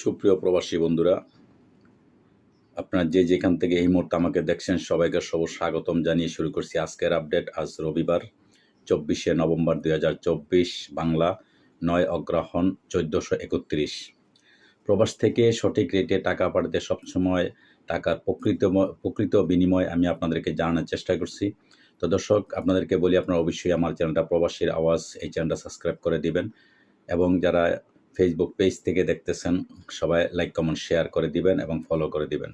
সুপ্রিয় প্রবাসী বন্ধুরা, আপনারা যে যেখান থেকে এই মুহূর্তে আমাকে দেখছেন, সবাইকে সব স্বাগতম জানিয়ে শুরু করছি আজকের আপডেট। আজ রবিবার, চব্বিশে নভেম্বর দুই হাজার চব্বিশ, বাংলা নয় অগ্রহণ চোদ্দোশো একত্রিশ। প্রবাস থেকে সঠিক রেটে টাকা পাঠাতে সবসময় টাকার প্রকৃত প্রকৃত বিনিময় আমি আপনাদেরকে জানানোর চেষ্টা করছি। তো দর্শক, আপনাদেরকে বলি, আপনারা অবশ্যই আমার চ্যানেলটা প্রবাসীর আওয়াজ, এই চ্যানেলটা সাবস্ক্রাইব করে দিবেন। এবং যারা ফেসবুক পেজ থেকে দেখতেছেন, সবাই লাইক কমেন্ট শেয়ার করে দিবেন এবং ফলো করে দিবেন,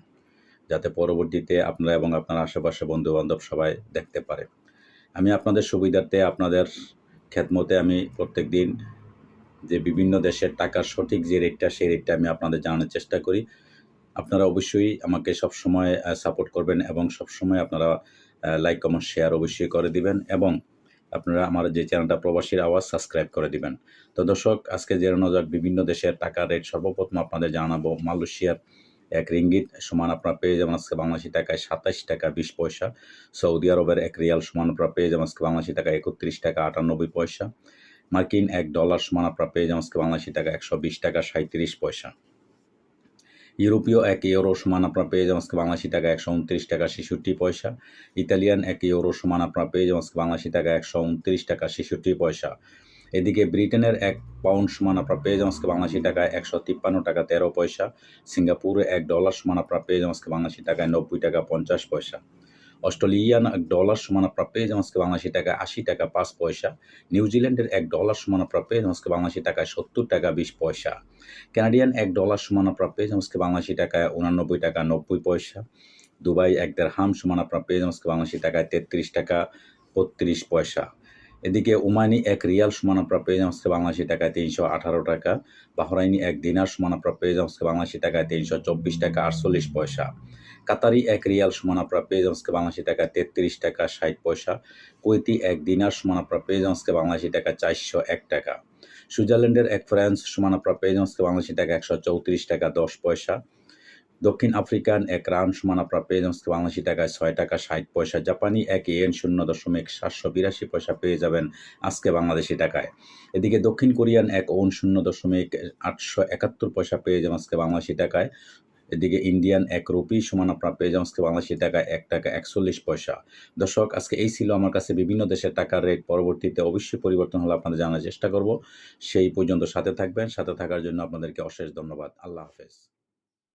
যাতে পরবর্তীতে আপনারা এবং আপনার আশেপাশে বন্ধুবান্ধব সবাই দেখতে পারে। আমি আপনাদের সুবিধার্থে, আপনাদের খেদমতে আমি প্রত্যেক দিন যে বিভিন্ন দেশের টাকার সঠিক যে রেটটা সেই রেটটা আমি আপনাদের জানানোর চেষ্টা করি। আপনারা অবশ্যই আমাকে সবসময় সাপোর্ট করবেন এবং সব সময় আপনারা লাইক কমেন্ট শেয়ার অবশ্যই করে দিবেন এবং আপনারা আমার যে চ্যানেলটা প্রবাসীর আওয়াজ সাবস্ক্রাইব করে দিবেন। তো দর্শক, আজকে জেনে যাক বিভিন্ন দেশের টাকার রেট। সর্বপ্রথম আপনাদের জানাব, মালয়েশিয়ার এক রিঙ্গিত সমান আপনারা পেয়ে যাবেন আজকে বাংলাদেশি টাকায় সাতাশ টাকা বিশ পয়সা। সৌদি আরবের এক রিয়াল সমান আপনারা পেয়ে যাবেন আজকে বাংলাদেশি টাকা একত্রিশ টাকা আটানব্বই পয়সা। মার্কিন এক ডলার সমান আপনারা পেয়ে যাবেন আজকে বাংলাদেশি টাকা একশো বিশ টাকা সাঁত্রিশ পয়সা। ইউরোপীয় এক ইউরো সমান আপনারা পেয়ে যাবেন আজকে বাংলাদেশি টাকা একশো উনত্রিশ টাকা ছেষট্টি পয়সা। ইতালিয়ান এক ইউরো সমান আপনারা পেয়ে যাবেন আজকে বাংলাদেশি টাকা একশো উনত্রিশ টাকা ছেষট্টি পয়সা। এদিকে ব্রিটেনের এক পাউন্ড সমান আপনারা পেয়ে যাবেন আজকে বাংলাদেশি টাকায় একশো তিপ্পান্ন টাকা তেরো পয়সা। সিঙ্গাপুরে এক ডলার সমান আপনারা পেয়ে যাবেন আজকে বাংলাদেশি টাকায় নব্বই টাকা পঞ্চাশ পয়সা। অস্ট্রেলিয়ান এক ডলার সমান আপনারা পেয়ে যান আজকে বাংলাদেশি টাকা আশি টাকা পাঁচ পয়সা নিউজিল্যান্ডের এক ডলার সমান আপনারা পেয়ে যান আজকে বাংলাদেশি টাকায় সত্তর টাকা বিশ পয়সা ক্যানাডিয়ান এক ডলার সমান আপনারা পেয়ে যান আজকে বাংলাদেশি টাকায় উনানব্বই টাকা নব্বই পয়সা দুবাই এক দেড় হাম সমান আপনারা পেয়ে যান আজকে বাংলাদেশি টাকায় তেত্রিশ টাকা বত্রিশ পয়সা। এদিকে ওমানি এক রিয়াল সমান আপনারা পেয়ে যাচ্ছে বাংলাদেশি টাকায় তিনশো আঠারো টাকা। বাহরাইনি এক দিনার সমান আপনারা পেয়ে যাচ্ছে বাংলাদেশি টাকায় তিনশো চব্বিশ টাকা আটচল্লিশ পয়সা। কাতারি এক রিয়াল সমান আপনারা পেয়ে যাচ্ছে বাংলাদেশি টাকায় তেত্রিশ টাকা ষাট পয়সা। কুয়েতি এক দিনার সমান আপনারা পেয়ে যাচ্ছে বাংলাদেশি টাকা চারশো এক টাকা। সুইজারল্যান্ডের এক ফ্রান্স সমান আপনারা পেয়ে যাচ্ছে বাংলাদেশি টাকা একশো চৌত্রিশ টাকা দশ পয়সা। দক্ষিণ আফ্রিকান এক রান সমান আপনারা পেয়ে যাবেন বাংলাদেশি টাকায় ছয় টাকা ষাট পয়সা জাপানি, এক এন শূন্য দশমিক সাতশো বিরাশি পয়সা পেয়ে যাবেন আজকে বাংলাদেশি টাকায়। এদিকে দক্ষিণ কোরিয়ান এক ওন শূন্য দশমিক আটশো একাত্তর পয়সা পেয়ে যাবেন আজকে বাংলাদেশি টাকায়। এদিকে ইন্ডিয়ান এক রুপি সমান আপনারা পেয়ে যাবেন আজকে বাংলাদেশি টাকায় এক টাকা একচল্লিশ পয়সা। দর্শক, আজকে এই ছিল আমার কাছে বিভিন্ন দেশের টাকার রেট। পরবর্তীতে অবশ্যই পরিবর্তন হলে আপনাদের জানার চেষ্টা করব। সেই পর্যন্ত সাথে থাকবেন, সাথে থাকার জন্য আপনাদেরকে অশেষ ধন্যবাদ। আল্লাহ হাফেজ।